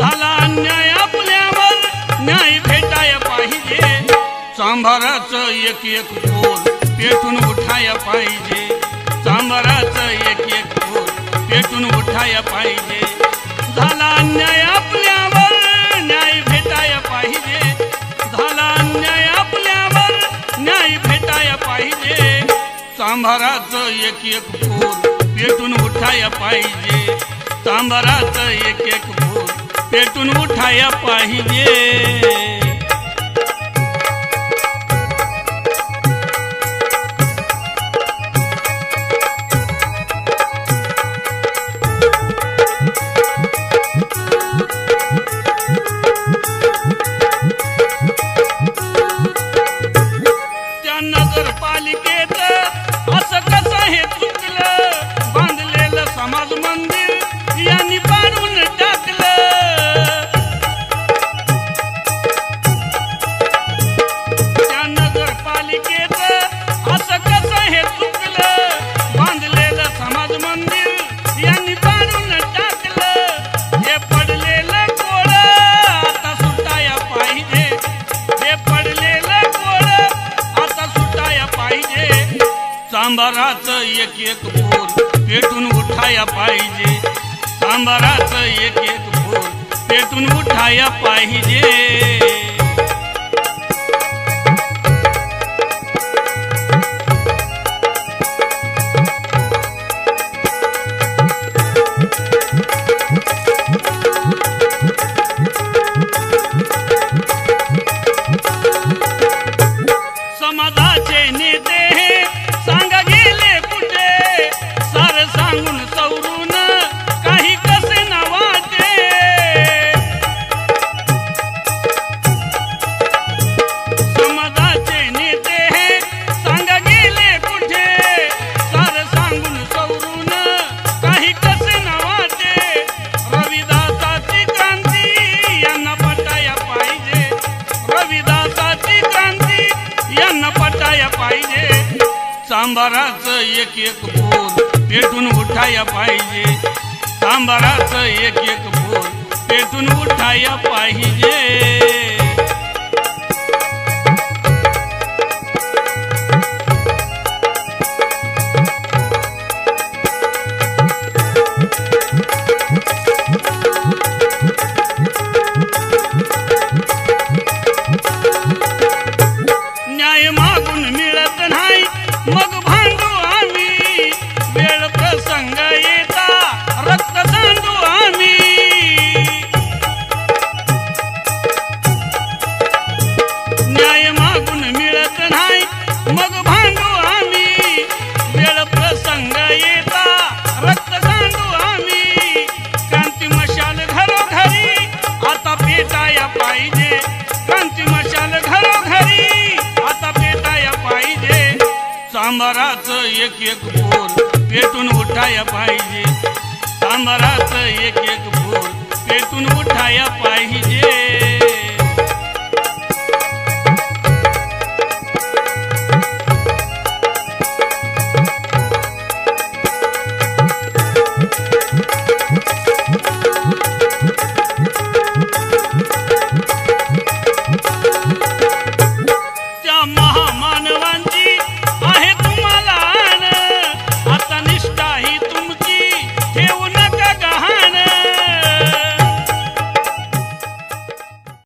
झाला अन्याय आपल्यावर. न्याय भेटाय पाहिजे. सांभाराचं एक एक बोल पेटून उठाया पाहिजे. सांभाराचं एक एक बोल पेटून उठाया पाहिजे. झाला अन्याय आपल्यावर. न्याय भेटाय पाहिजे. झाला अन्याय आपल्यावर. न्याय भेटाय पाहिजे. सांभाराचं एक एक बोल पेटून उठाय पाहिजे. सांभाराचं एक एक भूल पेटून उठाय पाहिजे. त्या असं कसं हे चुकलं? बांधलेलं समाज मंदिर यांनी सांबाराचं एक एक बोल पेटून उठाया पाहिजे. सांबाराचं एक एक बोल पेटून उठाया पाहिजे. सांबाराचं एक एक बोल पेटून उठाया पाहिजे. सांबाराचं एक एक बोल पेटून उठाया पाहिजे. सांबाराचं एक एक फूल पेटून उठाया पाहिजे. सांबाराचं एक एक फूल पेटून उठाया पाहिजे.